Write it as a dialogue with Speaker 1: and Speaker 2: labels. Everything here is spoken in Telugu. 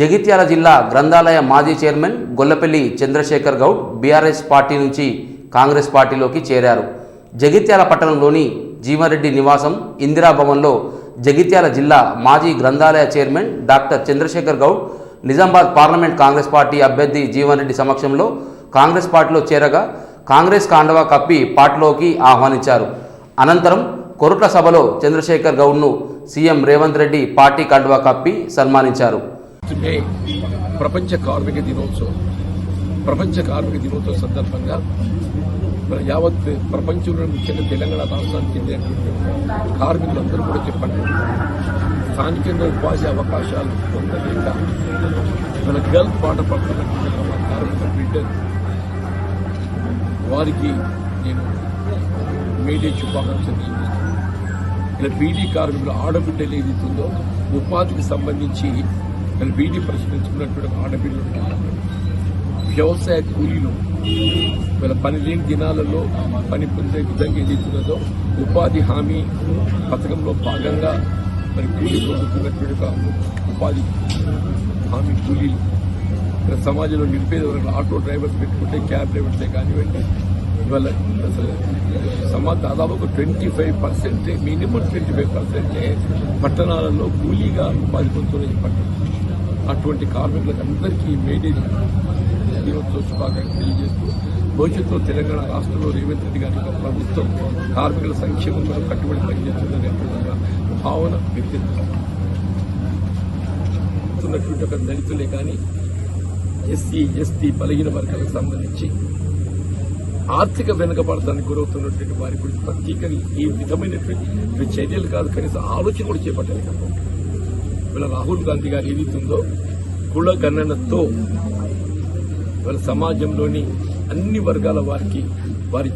Speaker 1: జగిత్యాల జిల్లా గ్రంథాలయ మాజీ chairman Gollapalli Chandrashekar Goud BRS party నుంచి కాంగ్రెస్ పార్టీలోకి చేరారు. జగిత్యాల పట్టణంలోని జీవన్రెడ్డి నివాసం ఇందిరాభవన్లో జగిత్యాల జిల్లా మాజీ గ్రంథాలయ chairman doctor Chandrashekar Goud Nizamabad parliament Congress party అభ్యర్థి జీవన్రెడ్డి సమక్షంలో కాంగ్రెస్ పార్టీలో చేరగా కాంగ్రెస్ కాండవా కప్పి పార్టీలోకి ఆహ్వానించారు. అనంతరం కొరుట్ల సభలో చంద్రశేఖర్ గౌడ్ను సీఎం రేవంత్ రెడ్డి పార్టీ కాండవా కప్పి సన్మానించారు.
Speaker 2: మే ప్రపంచ కార్మిక దినోత్సవం. ప్రపంచ కార్మిక దినోత్సవం సందర్భంగా యావత్ ప్రపంచంలో ముఖ్యంగా తెలంగాణ రాష్ట్రానికి చెందినటువంటి కార్మికులందరూ కూడా చెప్పండి. స్థానికంగా ఉపాధి అవకాశాలు పొందలేక మన గల్ఫ్ పాట పడుతున్నటువంటి మన కార్మిక బిడ్డలు వారికి నేను మేడే శుభాకాంక్షలు ఇలా బీడీ కార్మికులు ఆడబిడ్డలు ఏదైతుందో ఉపాధికి సంబంధించి ఇలా బీటీ ప్రశ్నించుకున్నటువంటి ఆడబిడ్డలు వ్యవసాయ కూలీలు వీళ్ళ పని లేని దినాలలో పని పొందే విధంగా ఏదైతున్నదో ఉపాధి హామీ పథకంలో భాగంగా మరి కూలీ పొందుతున్నటువంటి ఉపాధి హామీ కూలీలు. ఇక్కడ సమాజంలో నిలిపేది ఎవరైనా ఆటో డ్రైవర్స్ పెట్టుకుంటే క్యాబ్ డ్రైవర్సే కానివ్వండి ఇవాళ అసలు సమాజ దాదాపు ఒక ట్వంటీ ఫైవ్ పర్సెంటే మినిమం ట్వంటీ ఫైవ్ పర్సెంటే పట్టణాలలో కూలీగా ఉపాధి పొందుతున్నాయి పట్టణం. అటువంటి కార్మికులకు అందరికీ మేడీని దినోత్సవ శుభాకాంక్షలు తెలియజేస్తూ భవిష్యత్తులో తెలంగాణ రాష్ట్రంలో రేవంత్ రెడ్డి గారి యొక్క ప్రభుత్వం కార్మికుల సంక్షేమం కొరకు కట్టుబడి పనిచేస్తుందనే విధంగా భావన వ్యక్తిత్వం ఒక దళితులే కానీ ఎస్సీ ఎస్టీ బలహీన వర్గాలకు సంబంధించి ఆర్థిక వెనుకబడతానికి గురవుతున్నటువంటి వారి గురించి ప్రత్యేకంగా ఈ విధమైనటువంటి చర్యలు కాదు కనీసం ఆలోచన కూడా చేపట్టలేకపోతే ఇవాళ రాహుల్ గాంధీ గారు ఏదైతుందో కుల గణనతో వాళ్ళ సమాజంలోని అన్ని వర్గాల వారికి వారి